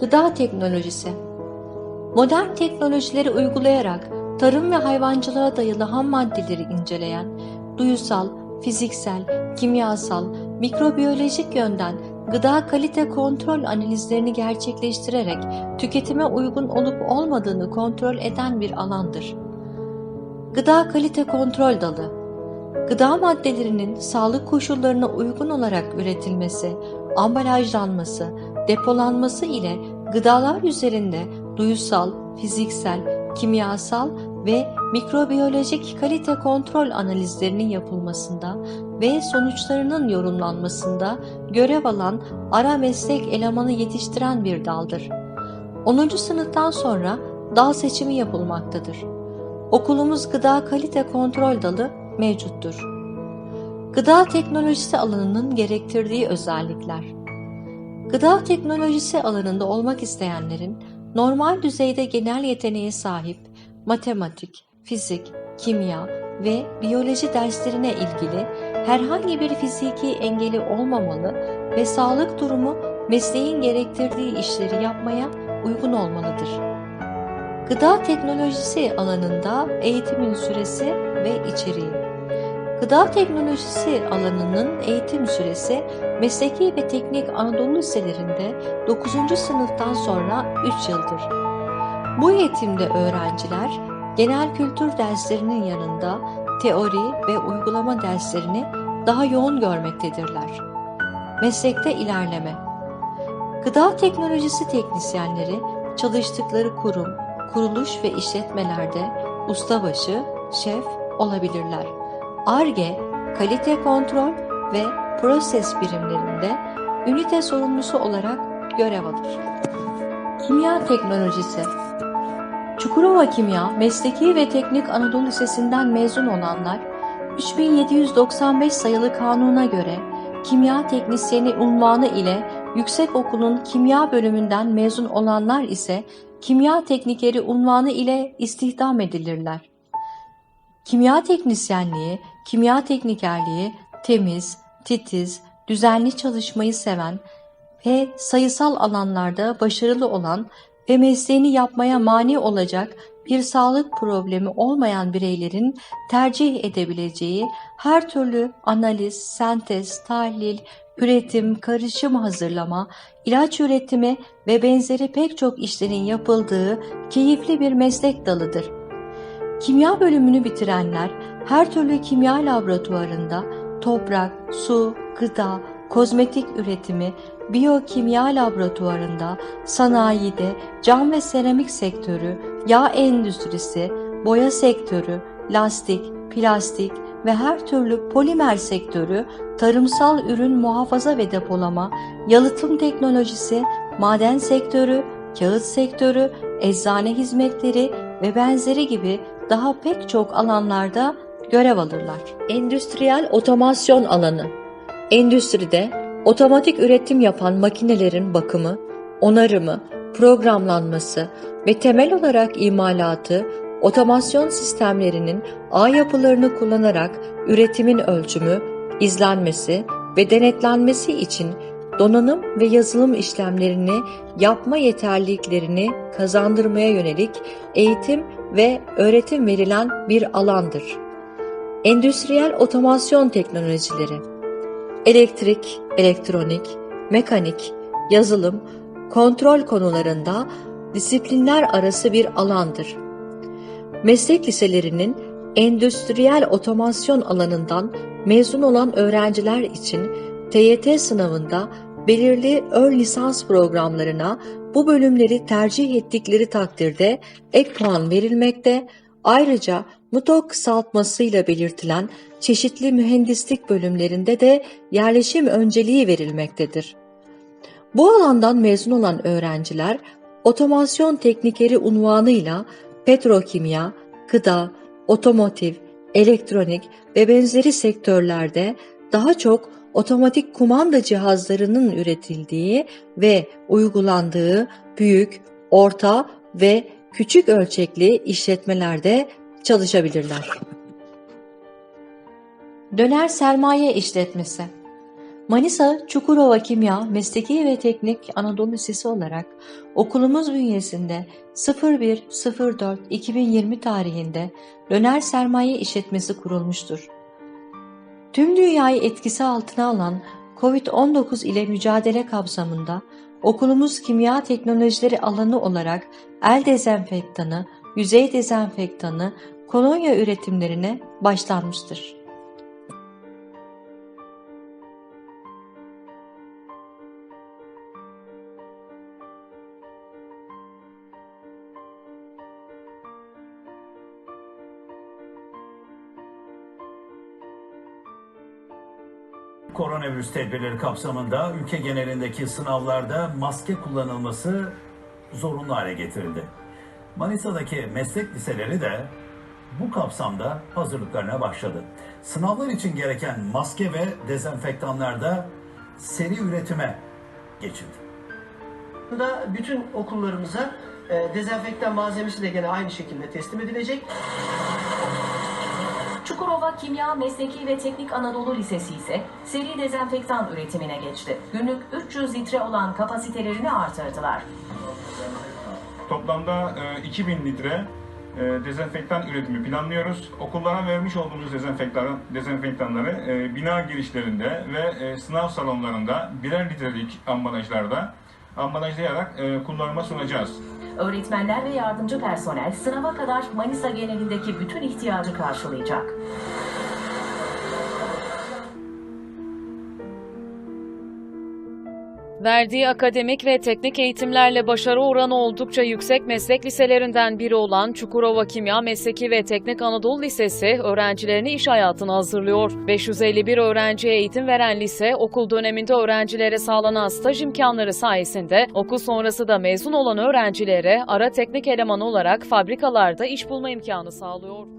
Gıda teknolojisi Modern teknolojileri uygulayarak tarım ve hayvancılığa dayalı ham maddeleri inceleyen, duyusal, fiziksel, kimyasal, mikrobiyolojik yönden gıda kalite kontrol analizlerini gerçekleştirerek tüketime uygun olup olmadığını kontrol eden bir alandır. Gıda kalite kontrol dalı Gıda maddelerinin sağlık koşullarına uygun olarak üretilmesi, ambalajlanması, depolanması ile gıdalar üzerinde duyusal, fiziksel, kimyasal ve mikrobiyolojik kalite kontrol analizlerinin yapılmasında ve sonuçlarının yorumlanmasında görev alan ara meslek elemanı yetiştiren bir daldır. 10. sınıftan sonra dal seçimi yapılmaktadır. Okulumuz gıda kalite kontrol dalı mevcuttur. Gıda teknolojisi alanının gerektirdiği özellikler Gıda teknolojisi alanında olmak isteyenlerin normal düzeyde genel yeteneğe sahip matematik, fizik, kimya ve biyoloji derslerine ilgili herhangi bir fiziki engeli olmamalı ve sağlık durumu mesleğin gerektirdiği işleri yapmaya uygun olmalıdır. Gıda teknolojisi alanında eğitimin süresi ve içeriği Gıda teknolojisi alanının eğitim süresi mesleki ve teknik Anadolu liselerinde 9. sınıftan sonra 3 yıldır. Bu eğitimde öğrenciler genel kültür derslerinin yanında teori ve uygulama derslerini daha yoğun görmektedirler. Meslekte ilerleme Gıda teknolojisi teknisyenleri çalıştıkları kurum, kuruluş ve işletmelerde ustabaşı, şef olabilirler. ARGE, kalite kontrol ve proses birimlerinde ünite sorumlusu olarak görev alır. Kimya teknolojisi Çukurova Kimya, Mesleki ve Teknik Anadolu Lisesi'nden mezun olanlar, 3795 sayılı kanuna göre kimya teknisyeni unvanı ile yüksekokulun kimya bölümünden mezun olanlar ise kimya teknikeri unvanı ile istihdam edilirler. Kimya teknisyenliği, kimya teknikerliği temiz, titiz, düzenli çalışmayı seven ve sayısal alanlarda başarılı olan ve mesleğini yapmaya mani olacak bir sağlık problemi olmayan bireylerin tercih edebileceği her türlü analiz, sentez, tahlil, üretim, karışım hazırlama, ilaç üretimi ve benzeri pek çok işlerin yapıldığı keyifli bir meslek dalıdır. Kimya bölümünü bitirenler her türlü kimya laboratuvarında toprak, su, gıda, kozmetik üretimi, biyokimya laboratuvarında, sanayide, cam ve seramik sektörü, yağ endüstrisi, boya sektörü, lastik, plastik ve her türlü polimer sektörü, tarımsal ürün muhafaza ve depolama, yalıtım teknolojisi, maden sektörü, kağıt sektörü, eczane hizmetleri ve benzeri gibi daha pek çok alanlarda görev alırlar. Endüstriyel otomasyon alanı Endüstride otomatik üretim yapan makinelerin bakımı, onarımı, programlanması ve temel olarak imalatı, otomasyon sistemlerinin ağ yapılarını kullanarak üretimin ölçümü, izlenmesi ve denetlenmesi için donanım ve yazılım işlemlerini yapma yeterliliklerini kazandırmaya yönelik eğitim ve öğretim verilen bir alandır. Endüstriyel otomasyon teknolojileri Elektrik, elektronik, mekanik, yazılım, kontrol konularında disiplinler arası bir alandır. Meslek liselerinin endüstriyel otomasyon alanından mezun olan öğrenciler için TYT sınavında belirli ön lisans programlarına bu bölümleri tercih ettikleri takdirde ek puan verilmekte, ayrıca MUTOK kısaltmasıyla belirtilen çeşitli mühendislik bölümlerinde de yerleşim önceliği verilmektedir. Bu alandan mezun olan öğrenciler otomasyon teknikeri unvanıyla petrokimya, gıda, otomotiv, elektronik ve benzeri sektörlerde daha çok otomatik kumanda cihazlarının üretildiği ve uygulandığı büyük, orta ve küçük ölçekli işletmelerde çalışabilirler. Döner sermaye işletmesi Manisa Çukurova Kimya Mesleki ve Teknik Anadolu Lisesi olarak okulumuz bünyesinde 01.04.2020 tarihinde Döner Sermaye İşletmesi kurulmuştur. Tüm dünyayı etkisi altına alan COVID-19 ile mücadele kapsamında okulumuz kimya teknolojileri alanı olarak el dezenfektanı, yüzey dezenfektanı, kolonya üretimlerine başlanmıştır. Koronavirüs tedbirleri kapsamında ülke genelindeki sınavlarda maske kullanılması zorunlu hale getirildi. Manisa'daki meslek liseleri de bu kapsamda hazırlıklarına başladı. Sınavlar için gereken maske ve dezenfektanlar da seri üretime geçildi. da bütün okullarımıza e, dezenfektan malzemesi de gene aynı şekilde teslim edilecek. Çukurova Kimya Mesleki ve Teknik Anadolu Lisesi ise seri dezenfektan üretimine geçti. Günlük 300 litre olan kapasitelerini artırdılar. Toplamda e, 2000 litre e, dezenfektan üretimi planlıyoruz. Okullara vermiş olduğumuz dezenfektan, dezenfektanları e, bina girişlerinde ve e, sınav salonlarında birer litrelik ambalajlarda ambalajlayarak e, kullanıma sunacağız. Öğretmenler ve yardımcı personel sınava kadar Manisa genelindeki bütün ihtiyacı karşılayacak. Verdiği akademik ve teknik eğitimlerle başarı oranı oldukça yüksek meslek liselerinden biri olan Çukurova Kimya Mesleki ve Teknik Anadolu Lisesi öğrencilerini iş hayatına hazırlıyor. 551 öğrenciye eğitim veren lise, okul döneminde öğrencilere sağlanan staj imkanları sayesinde okul sonrası da mezun olan öğrencilere ara teknik eleman olarak fabrikalarda iş bulma imkanı sağlıyor.